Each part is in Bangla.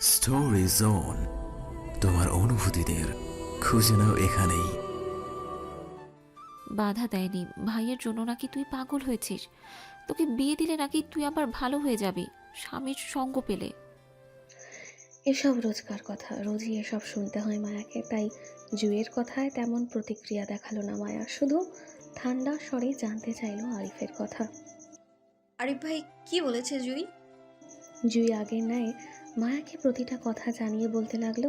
স্টোরি জোন তোমার অনুভূতিদের খুঁজে নাও এখানেই। বাধা দেয়নি। ভাইয়ের জন্য নাকি তুই পাগল হয়েছিস? তোকে বিয়ে দিলে নাকি তুই আবার ভালো হয়ে যাবি? স্বামীর সঙ্গ পেলে। এসব রোজকার কথা। রোজই এসব শুনতে হয় মায়াকে। তাই জুয়ের কথায় তেমন প্রতিক্রিয়া দেখাল না মায়া। শুধু ঠান্ডা স্বরে জানতে চাইলো আরিফের কথা। আরিফ ভাই কি বলেছে জুই? জুই আগের ন্যায় মায়াকে প্রতিটা কথা জানিয়ে বলতে লাগল,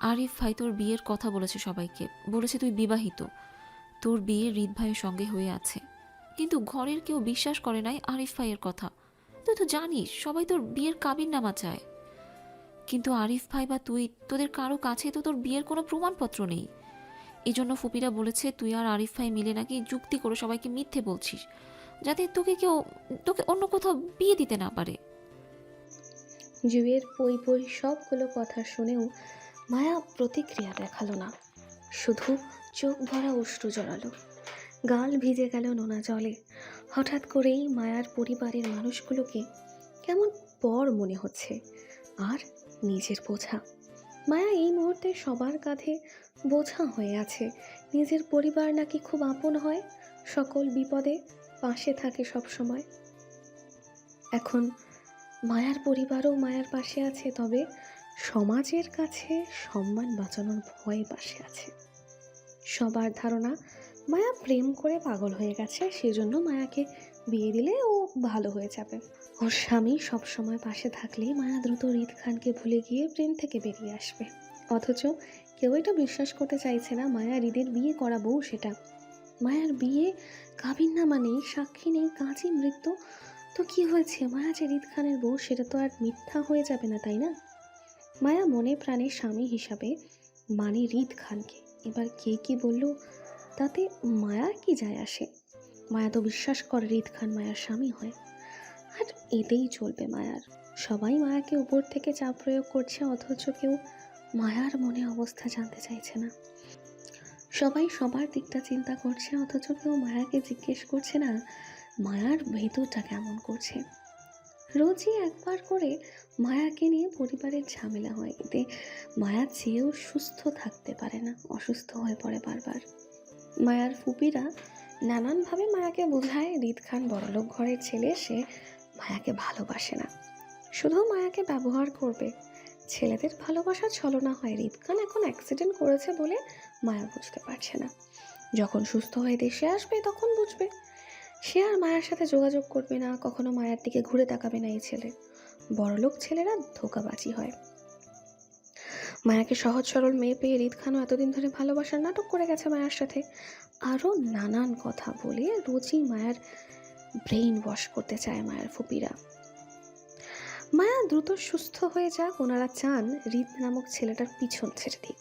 আরিফ ভাই, তোর বিয়ের কথা বলেছে সবাইকে। বলেছে তুই বিবাহিত। তোর বিয়ে হৃদ ভাইয়ের সঙ্গে হয়ে আছে। কিন্তু ঘরের কেউ বিশ্বাস করে নাই আরিফ ভাইয়ের কথা। তুই তো জানিস, সবাই তোর বিয়ের কাবিন নামা চায়। কিন্তু আরিফ ভাই বা তুই, তোদের কারও কাছে তো তোর বিয়ের কোনো প্রমাণপত্র নেই। এই জন্য ফুপিরা বলেছে, তুই আর আরিফ ভাই মিলে নাকি যুক্তি করে সবাইকে মিথ্যে বলছিস, যাতে তোকে কেউ, তোকে অন্য কোথাও বিয়ে দিতে না পারে। জুয়ের পই পই সবগুলো কথা শুনেও মায়া প্রতিক্রিয়া দেখাল না। শুধু চোখ ভরা অশ্রু জড়ালো। গাল ভিজে গেল নোনা জলে। হঠাৎ করেই মায়ার পরিবারের মানুষগুলোকে কেমন পর মনে হচ্ছে আর নিজের বোঝা। মায়া এই মুহূর্তে সবার কাঁধে বোঝা হয়ে আছে। নিজের পরিবার নাকি খুব আপন হয়, সকল বিপদে পাশে থাকে সব সময় এখন মায়ার পরিবারও মায়ার পাশে আছে, তবে সমাজের কাছে সম্মান বাঁচানোর ভয়ে পাশে আছে। সবার ধারণা, মায়া প্রেম করে পাগল হয়ে গেছে, সেজন্য মায়াকে বিয়ে দিলে ও ভালো হয়ে যাবে। ওর স্বামী সবসময় পাশে থাকলে মায়া দ্রুত রিদ খানকে ভুলে গিয়ে প্রেম থেকে বেরিয়ে আসবে। অথচ কেউ এটা বিশ্বাস করতে চাইছে না, মায়া হৃদের বিয়ে করা বউ সেটা। মায়ার বিয়ে কাবিন্নামা নেই সাক্ষী নেই কাজী মৃত্যু তো কি হয়েছে? মায়া যে রিদ খানের বউ, সেটা তো আর মিথ্যা হয়ে যাবে না, তাই না? মায়া মনে প্রাণে স্বামী হিসাবে মানে রিদ খানকে। এবার কে কি বলল? তাতে মায়ার কি যায় আসে? মায়া তো বিশ্বাস করে রিদ খান মায়ার স্বামী হয়। আর এতেই চলবে মায়ার। সবাই মায়াকে উপর থেকে চাপ প্রয়োগ করছে, অথচ কেউ মায়ার মনে অবস্থা জানতে চাইছে না। সবাই সবার দিকটা চিন্তা করছে, অথচ কেউ মায়াকে জিজ্ঞেস করছে না মায়ার ভেতরটা কেমন করছে? রোজই একবার করে মায়াকে নিয়ে পরিবারের ঝামেলা হয়। এতে মায়া চেয়েও সুস্থ থাকতে পারে না, অসুস্থ হয়ে পড়ে বারবার। মায়ার ফুপিরা নানানভাবে মায়াকে বোঝায়, রিদ খান বড়লোক ঘরের ছেলে, সে মায়াকে ভালোবাসে না। শুধু মায়াকে ব্যবহার করবে। ছেলেদের ভালোবাসা ছলনা হয়। রিদ খান এখন অ্যাক্সিডেন্ট করেছে বলে মায়া বুঝতে পারছে না। যখন সুস্থ হয়ে দেশে আসবে, তখন বুঝবে। সে আর মায়ের সাথে যোগাযোগ করবে না, কখনো মায়ের দিকে ঘুরে তাকাবে না এই ছেলে। বড়লোক ছেলেরা ধোকাবাজি হয়। মায়াকে সহজ সরল মেয়ে পেয়ে রিদ খানও এতদিন ধরে ভালোবাসার নাটক করে গেছে মায়ের সাথে। আরও নানান কথা বলে রোজই মায়ের ব্রেইন ওয়াশ করতে চায় মায়ের ফুপিরা। মায়া দ্রুত সুস্থ হয়ে যাক, ওনারা চান রিদ নামক ছেলেটার পিছন ছেড়ে দিক।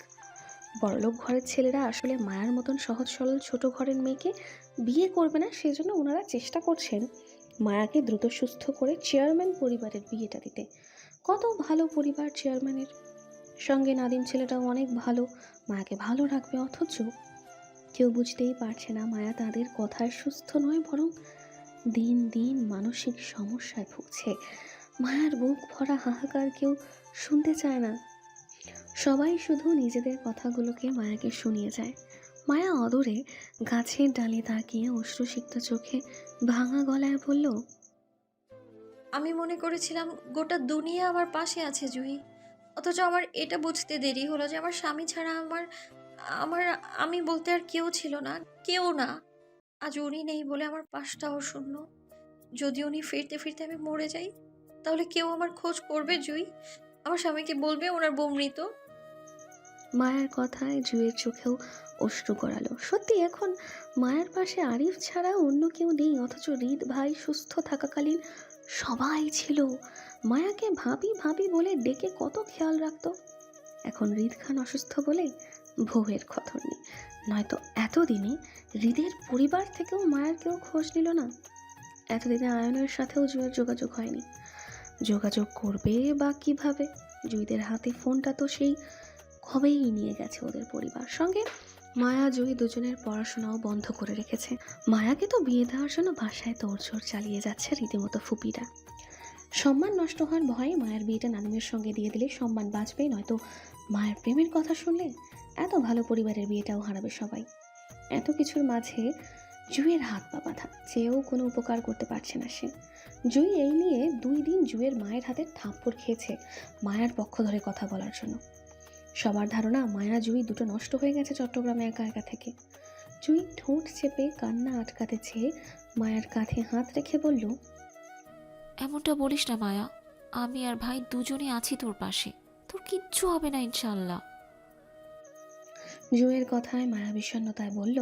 বড়লোক ঘরের ছেলেরা আসলে মায়ার মতন সহজ সরল ছোট ঘরের মেয়েকে বিয়ে করবে না, সেজন্য ওনারা চেষ্টা করছেন মায়াকে দ্রুত সুস্থ করে চেয়ারম্যান পরিবারের বিয়েটা দিতে। কত ভালো পরিবার চেয়ারম্যানের। সঙ্গে নাদিম ছেলেটাও অনেক ভালো, মায়াকে ভালো রাখবে অথচ কেউ বুঝতেই পারছে না মায়া তাদের কথায় সুস্থ নয়, বরং দিন দিন মানসিক সমস্যায় ভুগছে। মায়ার বুক ভরা হাহাকার কেউ শুনতে চায় না। সবাই শুধু নিজেদের কথাগুলোকে মায়াকে শুনিয়ে যায়। মায়া অদূরে গাছের ডালে তাকিয়ে অশ্রুসিক্ত চোখে ভাঙা গলায় বলল, আমি মনে করেছিলাম গোটা দুনিয়া আমার পাশে আছে জুই অথচ আমার এটা বুঝতে দেরি হলো যে আমার স্বামী ছাড়া আমার আমার, আমি বলতে আর কেউ ছিল না, কেউ না। আজ উনি নেই বলে আমার পাশটাও শূন্য। যদি উনি ফিরতে ফিরতে আমি মরে যাই, তাহলে কেউ আমার খোঁজ করবে জুই আমার স্বামীকে বলবে ওনার বউ মৃত। মায়ের কথায় জুয়ের চোখেও অশ্রু গড়ালো। সত্যি, এখন মায়ের পাশে আরিফ ছাড়া অন্য কেউ নেই, অথচ রিদ ভাই সুস্থ থাকাকালীন সবাই ছিল। মায়াকে ভাবি ভাবি বলে ডেকে কত খেয়াল রাখত। এখন রিদ খান অসুস্থ বলে বউয়ের খতর নেই। নয়তো এতদিনে হৃদের পরিবার থেকেও মায়ের কেউ খোঁজ নিল না। এতদিনে আয়নের সাথেও জুয়ের যোগাযোগ হয়নি। যোগাযোগ করবে বা কীভাবে? জুইদের হাতে ফোনটা তো সেই কবেই নিয়ে গেছে ওদের পরিবার। সঙ্গে মায়া জয়ী দুজনের পড়াশোনাও বন্ধ করে রেখেছে। মায়াকে তো বিয়ে দেওয়ার জন্য বাসায় তোড়জোড় চালিয়ে যাচ্ছে রীতিমতো ফুপিরা। সম্মান নষ্ট হওয়ার ভয়ে মায়ের বিয়েটা নানুমের সঙ্গে দিয়ে দিলে সম্মান বাঁচবে নয়তো মায়ের প্রেমের কথা শুনলে এত ভালো পরিবারের বিয়েটাও হারাবে সবাই। এত কিছুর মাঝে জুয়ের হাত পা বাঁধা চেয়েও কোনো উপকার করতে পারছে না সে। জুই এই নিয়ে দুই দিন জুয়ের মায়ের হাতে থাপ্পড় খেয়েছে মায়ার পক্ষ ধরে কথা বলার জন্য। সবার ধারণা মায়া জুই দুটো নষ্ট হয়ে গেছে চট্টগ্রামে একা একা থেকে। জুই ঠোঁট চেপে কান্না আটকাতে চেয়ে মায়ার কাঁধে হাত রেখে বলল এমনটা বলিস না মায়া আমি আর ভাই দুজনে আছি তোর পাশে। তোর কিচ্ছু হবে না ইনশাল্লাহ জুয়ের কথায় মায়া বিষণ্ণতায় বলল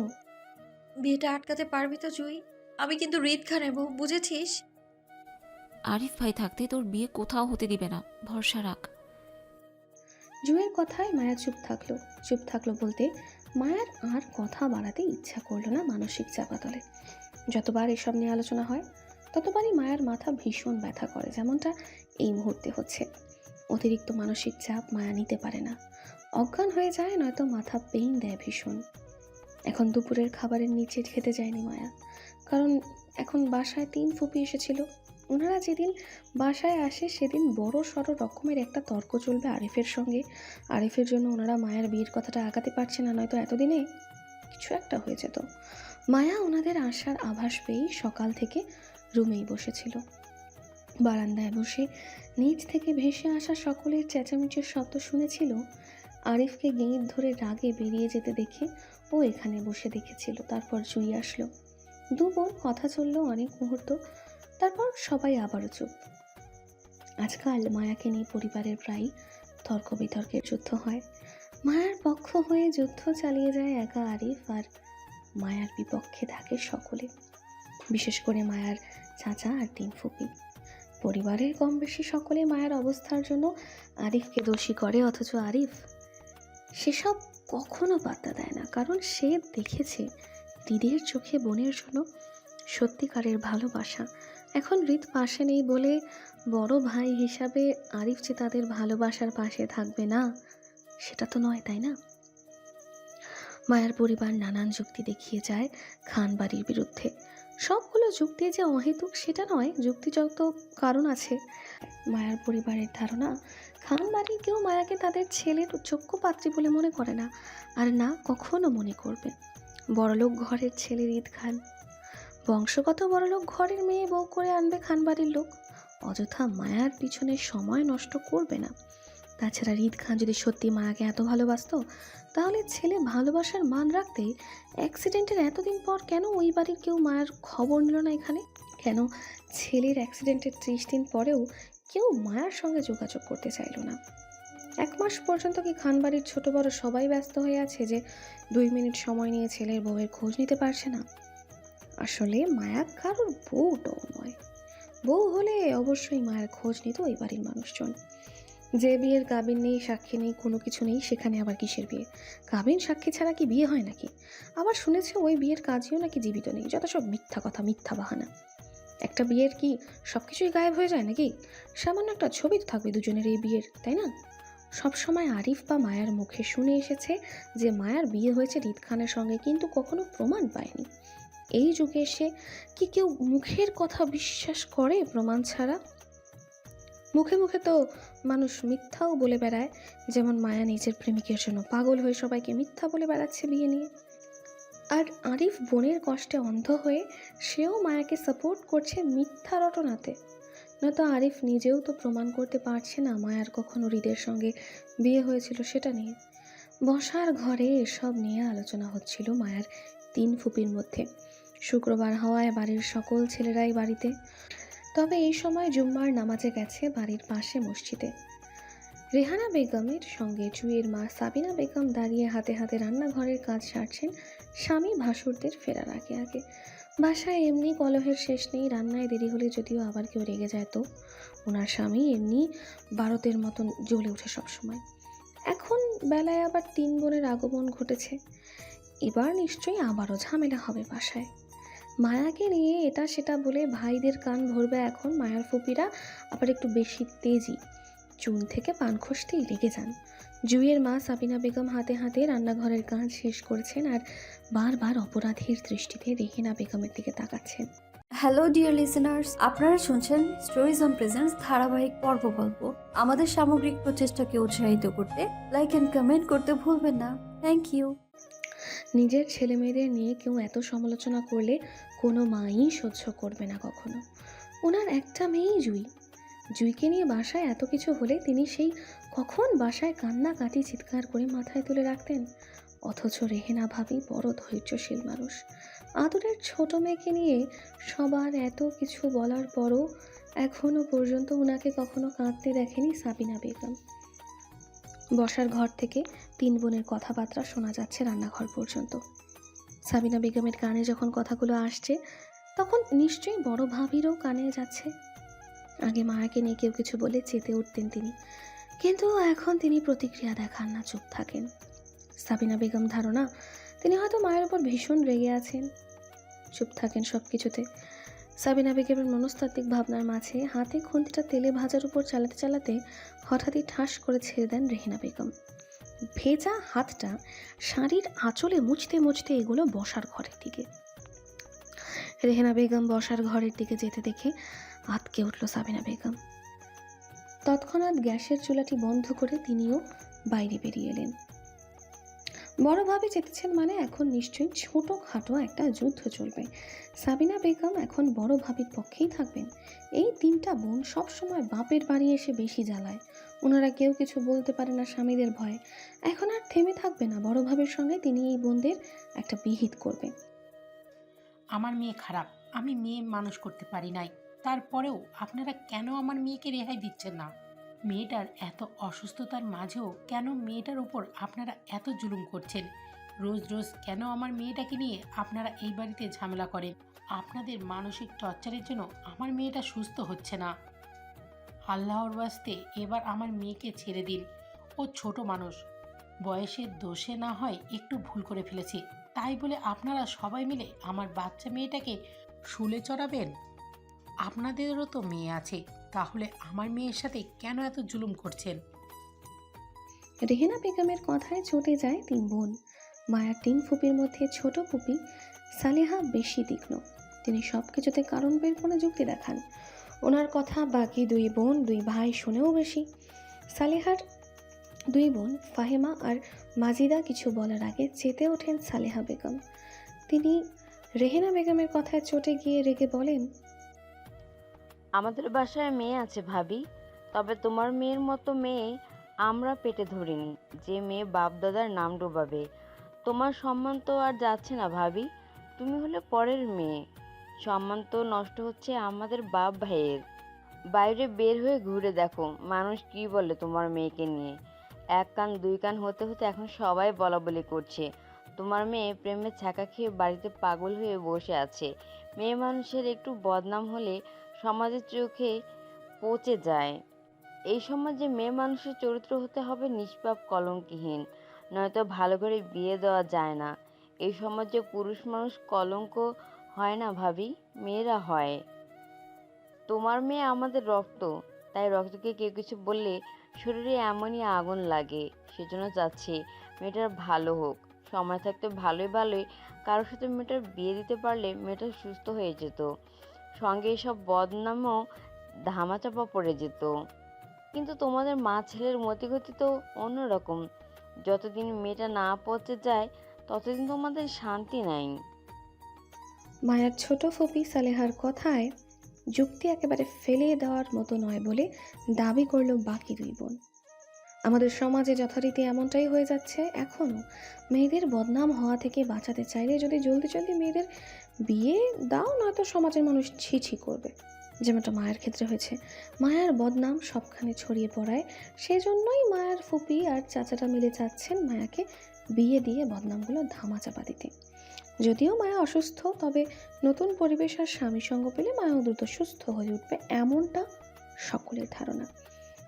বিয়েটা আটকাতে পারবি তো জুই? আমি কিন্তু রিদ খানের বউ বুঝেছিস? আরিফ ভাই থাকতে তোর বিয়ে কোথাও হতে দিবে না ভরসা রাখ। জুয়ের কথায় মায়া চুপ থাকল। চুপ থাকল বলতে মায়ার আর কথা বাড়াতে ইচ্ছা করল না মানসিক চাপাতলে। যতবার এসব নিয়ে আলোচনা হয়, ততবারই মায়ার মাথা ভীষণ ব্যথা করে, যেমনটা এই মুহূর্তে হচ্ছে। অতিরিক্ত মানসিক চাপ মায়া নিতে পারে না। অজ্ঞান হয়ে যায়, নয়তো মাথা পেইন দেয় ভীষণ। এখন দুপুরের খাবারের নিচে খেতে যায়নি মায়া। কারণ এখন বাসায় তিন ফুপি এসেছিল। ওনারা যেদিন বাসায় আসে, সেদিন বড় সড়ো রকমের একটা তর্ক চলবে আরিফের সঙ্গে। আরিফের জন্য ওনারা মায়ের বিয়ের কথাটা আগাতে পারছে না, নয়তো এতদিনে কিছু একটা হয়ে যেত। মায়া ওনাদের আসার আভাস পেয়েই সকাল থেকে রুমেই বসেছিল। বারান্দায় বসে নিচ থেকে ভেসে আসা সকলের চেঁচামেচির শব্দ শুনেছিল। আরিফকে গেঁট ধরে রাগে বেরিয়ে যেতে দেখে ও এখানে বসে দেখেছিল, তারপর জুই আসলো। দু বোন কথা চলল অনেক মুহূর্ত। তারপর সবাই আবারও চুপ। আজকাল মায়াকে নিয়ে পরিবারের প্রায় তর্ক বিতর্কের যুদ্ধ হয়। মায়ার পক্ষ হয়ে যুদ্ধ চালিয়ে যায় একা আরিফ আর মায়ার বিপক্ষে থাকে সকলে। বিশেষ করে মায়ার চাচা আর তিন ফুপি। পরিবারের কম বেশি সকলে মায়ের অবস্থার জন্য আরিফকে দোষী করে, অথচ আরিফ সেসব কখনো পাত্তা দেয় না, কারণ সে দেখেছে দিদির চোখে বোনের জন্য সত্যিকারের ভালোবাসা। এখন হৃদ পাশে নেই বলে বড় ভাই হিসাবে আরিফ যে তাদের ভালোবাসার পাশে থাকবে না, সেটা তো নয়, তাই না? মায়ার পরিবার নানান যুক্তি দেখিয়ে যায় খান বাড়ির বিরুদ্ধে। সবগুলো যুক্তি যে অহেতুক সেটা নয়, যুক্তিযুক্ত কারণ আছে। মায়ার পরিবারের ধারণা, খান বাড়ির কেউ মায়াকে তাদের ছেলের যোগ্য পাত্রী বলে মনে করে না, আর না কখনো মনে করবে। বড়লোক ঘরের ছেলে ঈদ খান বংশগত বড়লোক ঘরের মেয়ে বউ করে আনবে খানবাড়ির লোক। অযথা মায়ার পিছনে সময় নষ্ট করবে না। তাছাড়া রিদ খান যদি সত্যি মায়াকে এত ভালোবাসতো, তাহলে ছেলে ভালোবাসার মান রাখতে অ্যাক্সিডেন্টের এতদিন পর কেন ওই বাড়ির কেউ মায়ের খবর নিল না এখানে? কেন ছেলের অ্যাক্সিডেন্টের ত্রিশ দিন পরেও কেউ মায়ার সঙ্গে যোগাযোগ করতে চাইলো না? এক মাস পর্যন্ত কি খানবাড়ির ছোট বড় সবাই ব্যস্ত হয়ে আছে যে দুই মিনিট সময় নিয়ে ছেলের বউয়ের খোঁজ নিতে পারছে না? আসলে মায়া কারোর বউটাও নয়। বউ হলে অবশ্যই মায়ের খোঁজ নিত ওই বাড়ির মানুষজন। যে বিয়ের কাবিন নেই, সাক্ষী নেই, কোনো কিছু নেই, সেখানে আবার কিসের বিয়ে? কাবিন, সাক্ষী ছাড়া কি বিয়ে হয় নাকি? আবার শুনেছে ওই বিয়ের কাজেও নাকি জীবিত নেই, যত সব মিথ্যা কথা, মিথ্যা বাহানা। একটা বিয়ের কি সব কিছুই গায়েব হয়ে যায় নাকি? সামান্য একটা ছবি তো থাকবে দুজনের এই বিয়ের, তাই না? সবসময় আরিফ বা মায়ার মুখে শুনে এসেছে যে মায়ার বিয়ে হয়েছে রিদ খানের সঙ্গে, কিন্তু কখনো প্রমাণ পায়নি। এই যুগে এসে কি কেউ মুখের কথা বিশ্বাস করে প্রমাণ ছাড়া? মুখে মুখে তো মানুষ মিথ্যাও বলে বেড়ায়, যেমন মায়া নিজের প্রেমিকের জন্য পাগল হয়ে সবাইকে মিথ্যা বলে বেড়াচ্ছে বিয়ে নিয়ে। আর আরিফ বোনের কষ্টে অন্ধ হয়ে সেও মায়াকে সাপোর্ট করছে মিথ্যা রটনাতে। নয়তো আরিফ নিজেও তো প্রমাণ করতে পারছে না মায়ার কখনো হৃদের সঙ্গে বিয়ে হয়েছিল সেটা নিয়ে। বসার ঘরে এসব নিয়ে আলোচনা হচ্ছিল মায়ার তিন ফুপির মধ্যে। শুক্রবার হওয়ায় বাড়ির সকল ছেলেরাই বাড়িতে। তবে এই সময় জুম্মার নামাজে গেছে বাড়ির পাশে মসজিদে। রেহানা বেগমের সঙ্গে জুয়ের মা সাবিনা বেগম দাঁড়িয়ে হাতে হাতে রান্নাঘরের কাজ সারছেন স্বামী ভাসুরদের ফেরার আগে আগে। বাসায় এমনি কলহের শেষ নেই, রান্নায় দেরি হলে যদিও আবার কেউ রেগে যায় তো। ওনার স্বামী এমনি ভারতের মতন জ্বলে ওঠে সবসময়। এখন বেলায় আবার তিন বোনের আগমন ঘটেছে। এবার নিশ্চয়ই আবারও ঝামেলা হবে বাসায়। মায়াকে নিয়ে এটা সেটা বলে ভাইদের কান ভরবে এখন মায়ার ফুপিরা আবার একটু বেশি তেজি। চুন থেকে পান খসতেই লেগে যান। জুইয়ের মা সাবিনা বেগম হাতে হাতে রান্নাঘরের কাজ শেষ করেছেন আর বারবার অপরাধীর দৃষ্টিতে রেহিনা বেগমের দিকে তাকাচ্ছেন। হ্যালো ডিয়ার লিসেনার্স আপনারা শুনছেন স্টোরিজ অন প্রেজেন্স ধারাবাহিক পর্ব গল্প। আমাদের সামগ্রিক প্রচেষ্টাকে উৎসাহিত করতে লাইক অ্যান্ড কমেন্ট করতে ভুলবেন না। Thank you. নিজের ছেলে মেয়েদের নিয়ে কেউ এত সমালোচনা করলে কোনো মাই সহ্য করবে না কখনো। ওনার একটা মেয়েই জুই। জুইকে নিয়ে বাসায় এত কিছু হলে তিনি সেই কখন বাসায় কান্না কাটি চিৎকার করে মাথায় তুলে রাখতেন? অথচ রেহেনা ভাবি বড় ধৈর্যশীল মানুষ। আদরের ছোট মেয়েকে নিয়ে সবার এত কিছু বলার পরও এখনও পর্যন্ত ওনাকে কখনো কাঁদতে দেখেনি সাবিনা বেগম। বসার ঘর থেকে তিন বোনের কথাবার্তা শোনা যাচ্ছে রান্নাঘর পর্যন্ত। সাবিনা বেগমের কানে যখন কথাগুলো আসছে, তখন নিশ্চয়ই বড় ভাবিরও কানে যাচ্ছে। আগে মায়াকে নিয়ে কেউ কিছু বলে চেতে উঠতেন তিনি। কিন্তু এখন তিনি প্রতিক্রিয়া দেখান না, চুপ থাকেন। সাবিনা বেগম ধারণা, তিনি হয়তো মায়ের ওপর ভীষণ রেগে আছেন। চুপ থাকেন সব কিছুতে সাবিনা বেগমের মনস্তাত্ত্বিক ভাবনার মাঝে হাতে খুন্তিটা তেলে ভাজার উপর চালাতে চালাতে হঠাৎই ঠাস করে ছেড়ে দেন রেহিনা বেগম। ভেজা হাতটা শাড়ির আঁচলে মুছতে মুছতে এগুলো বসার ঘরের দিকে। রেহেনা বেগম বসার ঘরের দিকে যেতে দেখে আতকে উঠল সাবিনা বেগম। তৎক্ষণাৎ গ্যাসের চুলাটি বন্ধ করে তিনিও বাইরে বেরিয়ে এলেন। বড়ভাবে যেতেছেন মানে এখন নিশ্চয়ই ছোটো খাটো একটা যুদ্ধ চলবে। সাবিনা বেগম এখন বড় ভাবির পক্ষেই থাকবেন। এই তিনটা বোন সবসময় বাপের বাড়ি এসে বেশি জ্বালায়। ওনারা কেউ কিছু বলতে পারে না স্বামীদের ভয়ে। এখন আর থেমে থাকবে না, বড় ভাবের সঙ্গে তিনি এই বোনদের একটা বিহিত করবেন। আমার মেয়ে খারাপ, আমি মেয়ে মানুষ করতে পারি নাই। তারপরেও আপনারা কেন আমার মেয়েকে রেহাই দিচ্ছেন না? মেয়েটার এত অসুস্থতার মাঝেও কেন মেয়েটার উপর আপনারা এত জুলুম করছেন? রোজ রোজ কেন আমার মেয়েটাকে নিয়ে আপনারা এই বাড়িতে ঝামেলা করেন? আপনাদের মানসিক টর্চারের জন্য আমার মেয়েটা সুস্থ হচ্ছে না। আল্লাহর বাস্তে এবার আমার মেয়েকে ছেড়ে দিন। ও ছোট মানুষ। বয়সের দোষে না হয় একটু ভুল করে ফেলেছি। তাই বলে আপনারা সবাই মিলে আমার বাচ্চা মেয়েটাকে শুলে চড়াবেন? আপনাদেরও তো মেয়ে আছে। তাহলে আমার মেয়ের সাথে কেন এত জুলুম করছেন? রেহেনা বেগমের কথায় চটে যায় তিন বোন। মায়ার তিন ফুপির মধ্যে ছোট ফুপি, সালেহা বেশি তীক্ষ্ণ। তিনি সব কিছুতে কারণ বের করে যুক্তি দেখান। ওনার কথা বাকি দুই বোন, দুই ভাই শুনেও বেশি। সালেহার দুই বোন, ফাহেমা আর মাজিদা কিছু বলার আগে চেতে ওঠেন সালেহা বেগম। তিনি রেহেনা বেগমের কথায় চটে গিয়ে রেগে বলেন, আমাদের বাসায় মেয়ে আছে ভাবি, তবে তোমার মেয়ের মতো মেয়ে আমরা পেটে ধরিনি। যে মেয়ে বাপ দাদার নাম ডোবাবে। তোমার সম্মান তো আর যাচ্ছে না ভাবি। তুমি হলে পরের মেয়ে। সম্মান তো নষ্ট হচ্ছে আমাদের বাপ ভাইয়ের। বাইরে বের হয়ে ঘুরে দেখো, মানুষ কি বলে তোমার মেয়েকে নিয়ে? এক কান, দুই কান হতে হতে এখন সবাই বলা বলি করছে। তোমার মেয়ে প্রেমে ছাকা খেয়ে বাড়িতে পাগল হয়ে বসে আছে। মেয়ে মানুষের একটু বদনাম হলে সমাজের চোখে পচে যায়। এই সমাজে মেয়ে মানুষের চরিত্র হতে হবে নিষ্পাপ, কলঙ্কহীন। নয়তো ভালো করে বিয়ে দেওয়া যায় না। এই সমাজে পুরুষ মানুষ কলঙ্ক হয় না ভাবি, মেয়েরা হয়। তোমার মেয়ে আমাদের রক্ত, তাই রক্তকে কেউ কিছু বললে শরীরে এমনই আগুন লাগে, সেজন্য চাচ্ছি মেয়েটার ভালো হোক। সময় থাকতে ভালোই ভালোই কারোর সাথে মেয়েটার বিয়ে দিতে পারলে মেয়েটা সুস্থ হয়ে যেত। সঙ্গে এসব বদনামও ধামাচাপা পড়ে যেত। কিন্তু তোমাদের মা ছেলের মতিগতি তো অন্যরকম। যতদিন মেয়েটা না পচে যায়, ততদিন তোমাদের শান্তি নাই। মায়ার ছোট ফুপি সালেহার কথায় যুক্তি একেবারে ফেলে দেওয়ার মতো নয় বলে দাবি করল বাকি দুই বোন। আমাদের সমাজে যথারীতি এমনটাই হয়ে যাচ্ছে এখনও মেয়েদের বদনাম হওয়া থেকে বাঁচাতে চাইলে যদি জলদি জলদি মেয়েদের বিয়ে দাও, নয়তো সমাজের মানুষ ছি ছি করবে। যেমনটা মায়ের ক্ষেত্রে হয়েছে। মায়ার বদনাম সবখানে ছড়িয়ে পড়ায়, সেজন্যই মায়ার ফুপি আর চাচাটা মিলে চাচ্ছেন মায়াকে বিয়ে দিয়ে বদনামগুলো ধামাচাপা দিতে। যদিও মায়া অসুস্থ, তবে নতুন পরিবেশ আর স্বামী সঙ্গ পেলে মায়াও দ্রুত সুস্থ হয়ে উঠবে এমনটা সকলের ধারণা।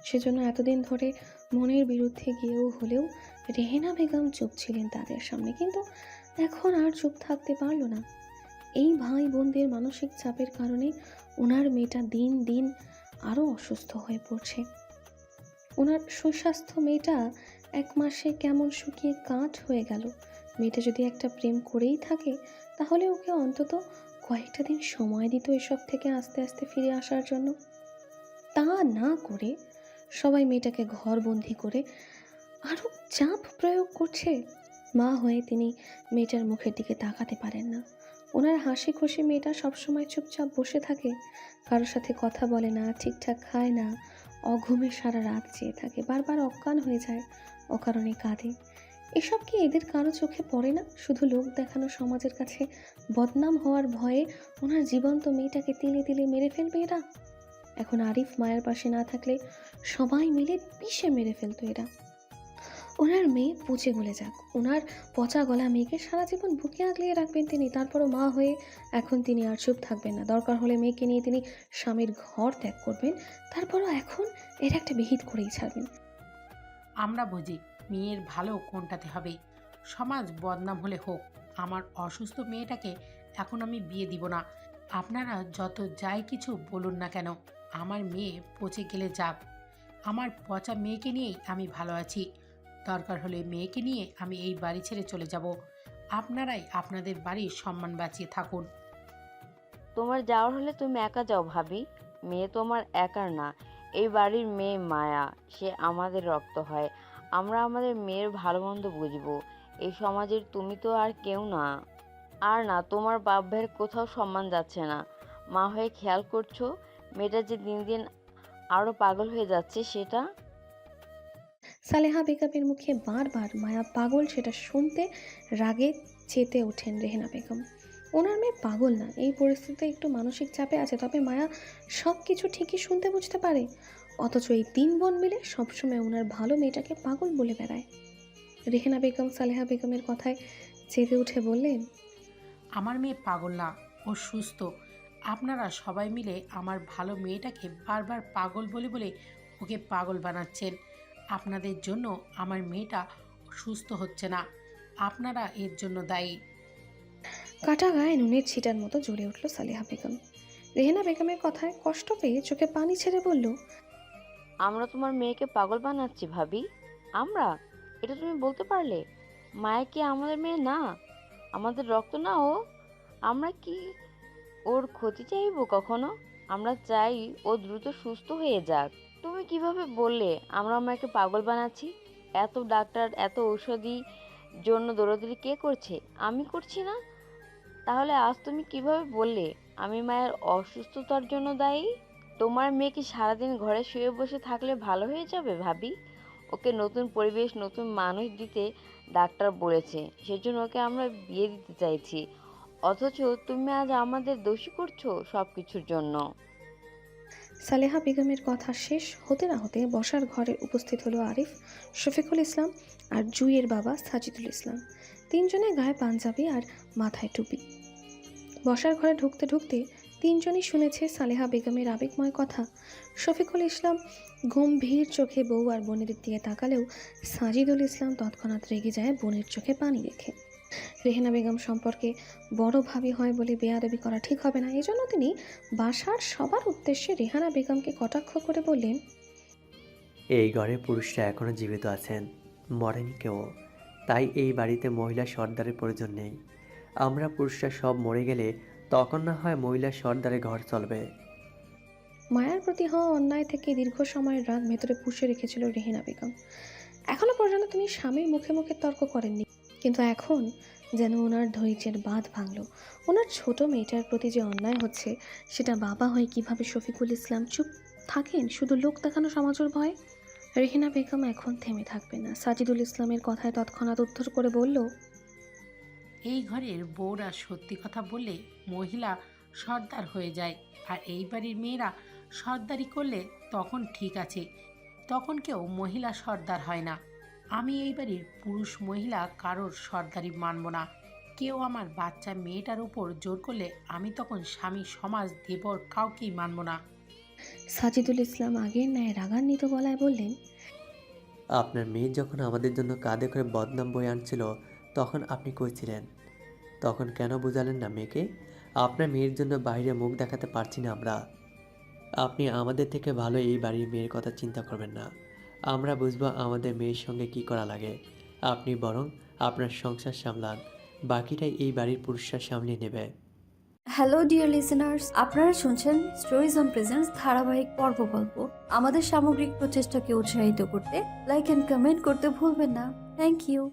সেজন্য এতদিন ধরে মনের বিরুদ্ধে গিয়েও হলেও রেহেনা বেগম চুপ ছিলেন তাদের সামনে, কিন্তু এখন আর চুপ থাকতে পারল না। এই ভাই বোনদের মানসিক চাপের কারণে ওনার মেয়েটা দিন দিন আরও অসুস্থ হয়ে পড়ছে। ওনার সুস্বাস্থ্য মেয়েটা এক মাসে কেমন শুকিয়ে কাঠ হয়ে গেল। মেয়েটা যদি একটা প্রেম করেই থাকে, তাহলে ওকে অন্তত কয়েকটা দিন সময় দিত এসব থেকে আস্তে আস্তে ফিরে আসার জন্য। তা না করে সবাই মেয়েটাকে ঘরবন্দি করে আরও চাপ প্রয়োগ করছে। মা হয়ে তিনি মেয়েটার মুখের দিকে তাকাতে পারেন না। ওনার হাসি খুশি মেয়েটা সবসময় চুপচাপ বসে থাকে। কারোর সাথে কথা বলে না, ঠিকঠাক খায় না, অঘুমে সারা রাত চেয়ে থাকে, বারবার অজ্ঞান হয়ে যায় অকারণে কাঁদে। এসব কি এদের কারও চোখে পড়ে না? শুধু লোক দেখানো সমাজের কাছে বদনাম হওয়ার ভয়ে ওনার জীবন্ত মেয়েটাকে তিলে তিলে মেরে ফেলবে এরা? এখন আরিফ মায়ের পাশে না থাকলে সবাই মিলে পিষে মেরে ফেলতো এরা। ওনার মেয়ে পচে গলে যাক। ওনার পচা গলা মেয়েকে সারা জীবন বুকে আগলিয়ে রাখবেন তিনি। তারপরও মা হয়ে এখন তিনি আর চুপ থাকবেন না। দরকার হলে মেয়েকে নিয়ে তিনি স্বামীর ঘর ত্যাগ করবেন। তারপরও এখন এর একটা বিহিত করেই ছাড়বেন। আমরা বুঝি মেয়ের ভালো কোনটাতে হবে? সমাজ বদনাম হলে হোক, আমার অসুস্থ মেয়েটাকে এখন আমি বিয়ে দিব না। আপনারা যত যাই কিছু বলুন না কেন, আমার মেয়ে পচে গেলে যাক। আমার পচা মেয়েকে নিয়েই আমি ভালো আছি। দরকার হলে মেয়েকে নিয়ে আমি এই বাড়ি ছেড়ে চলে যাব। আপনারাই আপনাদের বাড়ির সম্মান বাঁচিয়ে থাকুন। তোমার যাওয়ার হলে তুমি একা যাও ভাবি। মেয়ে তোমার একার না, এই বাড়ির মেয়ে মায়া। সে আমাদের রক্ত হয়। আমরা আমাদের মেয়ের ভালো মন্দ বুঝব। এই সমাজের তুমি তো আর কেউ না। আর না, তোমার বাপ ভাইয়ের কোথাও সম্মান যাচ্ছে না। মা হয়ে খেয়াল করছ? মেয়েটা যে দিন দিন আরও পাগল হয়ে যাচ্ছে, সেটা? সালেহা বেগমের মুখে বারবার মায়া পাগল সেটা শুনতে রাগে চেতে ওঠেন রেহেনা বেগম। ওনার মেয়ে পাগল না, এই পরিস্থিতিতে একটু মানসিক চাপে আছে, তবে মায়া সব কিছু ঠিকই শুনতে বুঝতে পারে। অথচ এই তিন বোন মিলে সবসময় ওনার ভালো মেয়েটাকে পাগল বলে বেড়ায়। রেহেনা বেগম সালেহা বেগমের কথায় চেতে উঠে বললেন আমার মেয়ে পাগল না ও সুস্থ। আপনারা সবাই মিলে আমার ভালো মেয়েটাকে বারবার পাগল বলে বলে ওকে পাগল বানাচ্ছেন। আপনাদের জন্য আমার মেয়েটা সুস্থ হচ্ছে না। আপনারা এর জন্য দায়ী। কাটা গায়ে নুনের ছিটার মতো জ্বলে উঠল সালেহা বেগম। রেহেনা বেগমের কথায় কষ্ট পেয়ে চোখে পানি ছেড়ে বলল আমরা তোমার মেয়েকে পাগল বানাচ্ছি, ভাবি। আমরা? এটা তুমি বলতে পারলে? মায়া কি আমাদের মেয়ে? না। আমাদের রক্ত না, ও? আমরা কি ওর ক্ষতি চাইব কখনো? আমরা চাই ও দ্রুত সুস্থ হয়ে যাক। তুমি কীভাবে বললে আমরা মাকে পাগল বানাচ্ছি? এত ডাক্তার, এত ঔষধি জন্য দৌড়াদৌড়ি কে করছে? আমি করছি না। তাহলে আজ তুমি কীভাবে বললে আমি মায়ের অসুস্থতার জন্য দায়ী? তোমার মেয়ে কি সারাদিন ঘরে শুয়ে বসে থাকলে ভালো হয়ে যাবে ভাবি? ওকে নতুন পরিবেশ, নতুন মানুষ দিতে ডাক্তার বলেছে। সেজন্য ওকে আমরা বিয়ে দিতে চাইছি। অথচ তুমি আজ আমাদের দোষী করছ সব কিছুর জন্য। সালেহা বেগমের কথা শেষ হতে না হতে বসার ঘরে উপস্থিত হলো আরিফ, শফিকুল ইসলাম আর জুইয়ের বাবা সাজিদুল ইসলাম। তিনজনে গায়ে পাঞ্জাবি আর মাথায় টুপি। বসার ঘরে ঢুকতে ঢুকতে তিনজনই শুনেছে সালেহা বেগমের আবেগময় কথা। শফিকুল ইসলাম গম্ভীর চোখে বউ আর বোনের দিকে তাকালেও সাজিদুল ইসলাম তৎক্ষণাৎ রেগে যায় বোনের চোখে পানি রেখে। রেহেনা বেগম সম্পর্কে বড় ভাবি হয় বলে বেয়াদবি করা ঠিক হবে না। এজন্য তিনি বাসার সবার উদ্দেশ্যে রেহানা বেগমকে কটাক্ষ করে বললেন, এই ঘরে পুরুষরা এখনও জীবিত আছেন, মরেনি কেউ। তাই এই বাড়িতে মহিলা সর্দারের প্রয়োজন নেই। আমরা পুরুষরা সব মরে গেলে তখন না হয় মহিলা সর্দারে ঘর চলবে। মায়ার প্রতি হওয়া অন্যায় থেকে দীর্ঘ সময়ের রাগ ভেতরে পুষে রেখেছিল রেহেনা বেগম। এখনও পর্যন্ত তিনি স্বামীর মুখে মুখে তর্ক করেননি। কিন্তু এখন যেন ওনার ধৈর্যের বাঁধ ভাঙল। ওনার ছোট মেয়েটার প্রতি যে অন্যায় হচ্ছে, সেটা বাবা হয়ে কীভাবে শফিকুল ইসলাম চুপ থাকেন, শুধু লোক দেখানো সমাজের ভয়? রেহেনা বেগম এখন থেমে থাকবে না। সাজিদুল ইসলামের কথায় তৎক্ষণাৎ উত্তর করে বলল এই ঘরের বউরা সত্যি কথা বললে মহিলা সর্দার হয়ে যায়। আর এই বাড়ির মেয়েরা সর্দারি করলে তখন ঠিক আছে তখন কেউ মহিলা সর্দার হয় না। আমি এই বাড়ির পুরুষ মহিলা কারোর সর্দারি মানব না। কেউ আমার বাচ্চা মেয়েটার উপর জোর করলে আমি তখন স্বামী সমাজ দেবর কাউকেই মানব না। সাজিদুল ইসলাম আগে ন্যায় রাগান্বিত গলায় বললেন আপনার মেয়ে যখন আমাদের জন্য কাঁধে করে বদনাম বয়ে আনছিল তখন আপনি কইছিলেন তখন কেন বুঝালেন না মেয়েকে? আপনার মেয়ের জন্য বাইরে মুখ দেখাতে পারছি না আমরা। আপনি আমাদের থেকে ভালো এই বাড়ির মেয়ের কথা চিন্তা করবেন না। আমরা বুঝব আমাদের মেয়ের সঙ্গে কি করা লাগে। আপনি বরং আপনার সংসার সামলান। বাকিটাই এই বাড়ির পুরুষরা সামলিয়ে নেবে। হ্যালো ডিয়ার লিসেনার্স আপনারা শুনছেন স্টোরিজ অন প্রেজেন্স ধারাবাহিক পর্ব গল্প। আমাদের সামগ্রিক প্রচেষ্টাকে উৎসাহিত করতে লাইক অ্যান্ড কমেন্ট করতে ভুলবেন না। Thank you